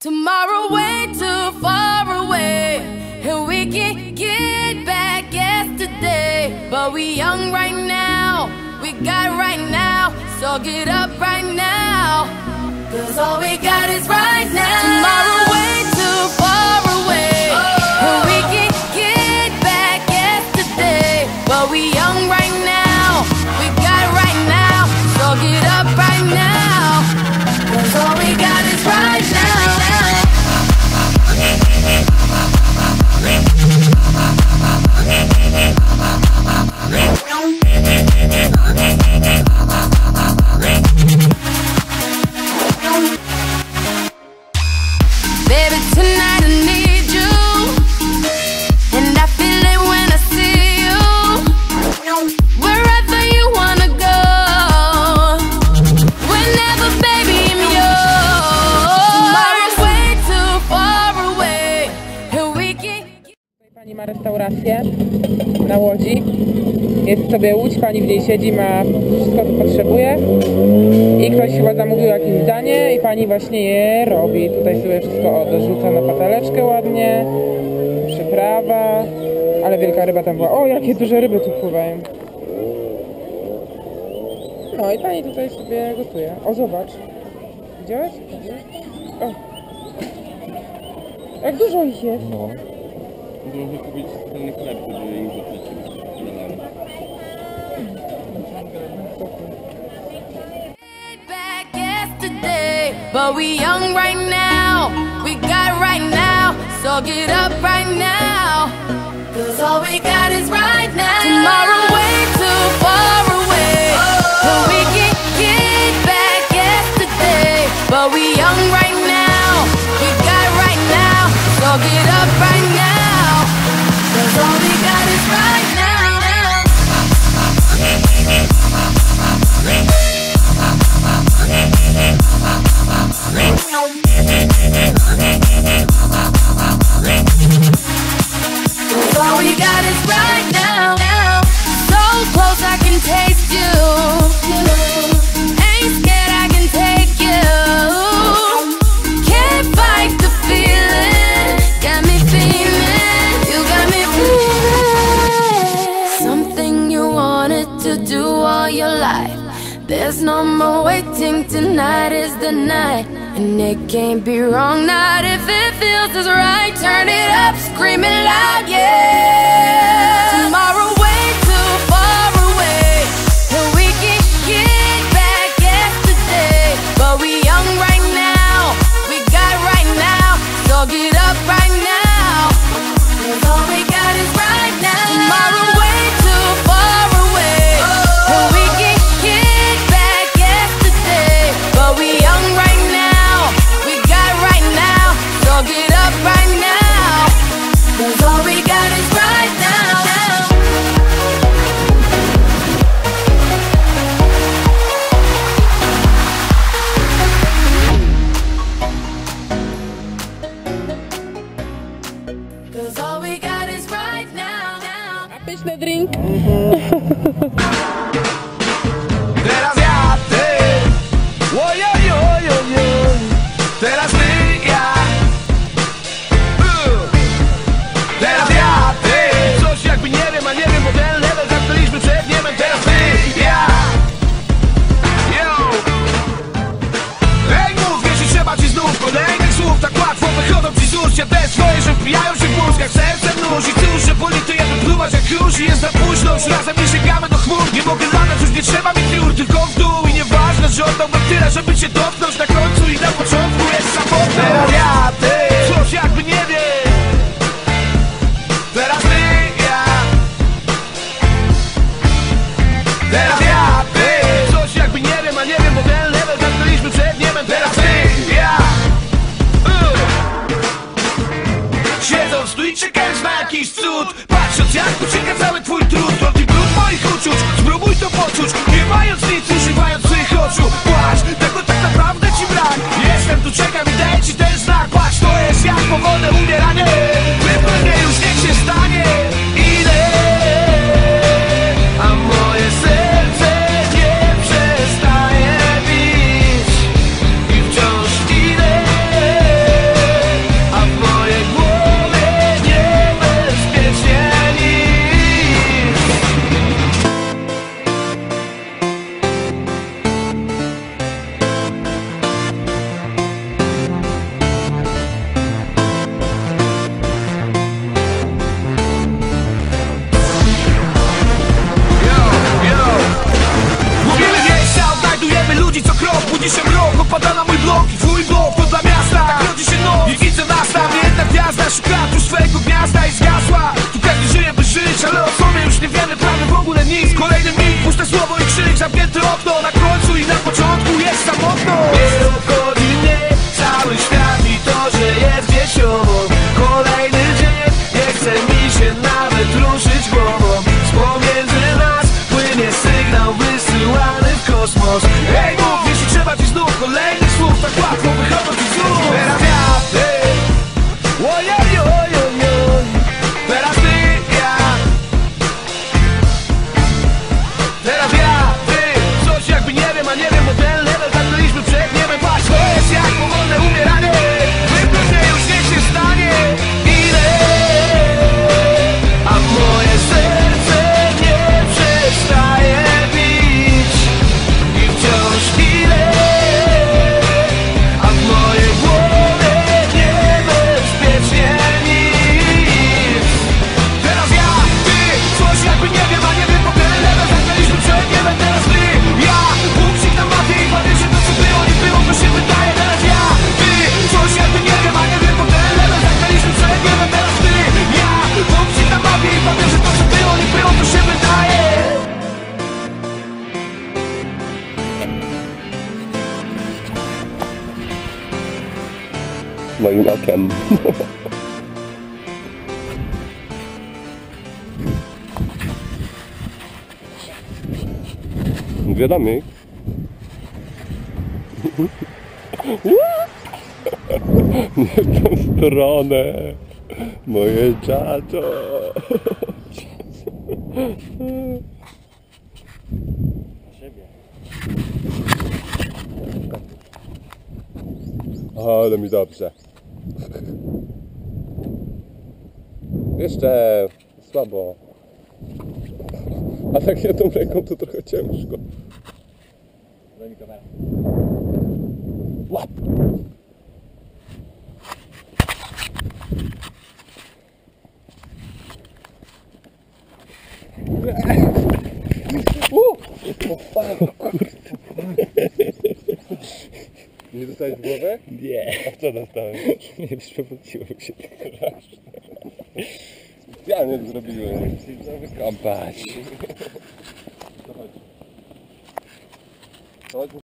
Tomorrow way too far away, and we can get back yesterday. But we young right now, we got right now, so get up right now. Cause all we got is right now. Tomorrow tonight Pani ma restaurację na Łodzi. Jest sobie łódź, pani w niej siedzi, ma wszystko co potrzebuje. I ktoś chyba zamówił jakieś danie i pani właśnie je robi. Tutaj sobie wszystko o, dorzuca na pateleczkę ładnie. Przyprawa. Ale wielka ryba tam była. O, jakie duże ryby tu pływają. No i pani tutaj sobie gotuje. O, zobacz. Widziałeś? O. Jak dużo ich jest. No. Można kupić pełny chleb, żeby im zapłacić. back but we young right now. We got right now, so get up right now. Cause all we got is right now. Tomorrow There's no more waiting. Tonight is the night. And it can't be wrong, not if it feels as right. Turn it up, screaming loud, yeah. bitch the drink. Już jest za późno, już razem nie sięgamy do chmur. Nie mogę latać, już nie trzeba mi piór, tylko w dół. I nieważne, że oddałbym tyle, żeby cię dotknąć na końcu I na początku jest samotny Teraz ja, wpada na mój blok i twój blok To dla miasta, tak rodzi się noc widzę nas tam, jedna gwiazda szuka tu swojego gniazda i zgasła. Tu pewnie żyję by żyć, ale o sobie już nie wiemy prawie w ogóle nic. Kolejny mig, puste słowo i krzyk, zamknięte okno Na końcu i na początku jest samotno. Nie obchodzi mnie cały świat i to, że jest gdzieś obok Kolejny dzień, nie chce mi się nawet ruszyć głową. Z pomiędzy nas płynie sygnał wysyłany w kosmos. Hej! kolejnych słów tak łatwo wychodzą z ust Teraz ja, ty, ojoj, oj, oj. Teraz ty, ja. Teraz ja, ty, coś jakby nie wiem, a nie wiem, bo ten level tak zagraliśmy przed niebem. Patrz, to jest jak moim okiem. Wiadomo. Nie w tą stronę. Moje dziadzo. Ale mi dobrze. Jeszcze słabo. A tak jedną ręką to trochę ciężko. Daj mi kamerę. Łap! Nie dostałeś w głowę? Nie. A co dostałem? Nie przewróciło się. Specjalnie zrobiłem. Wykąpać.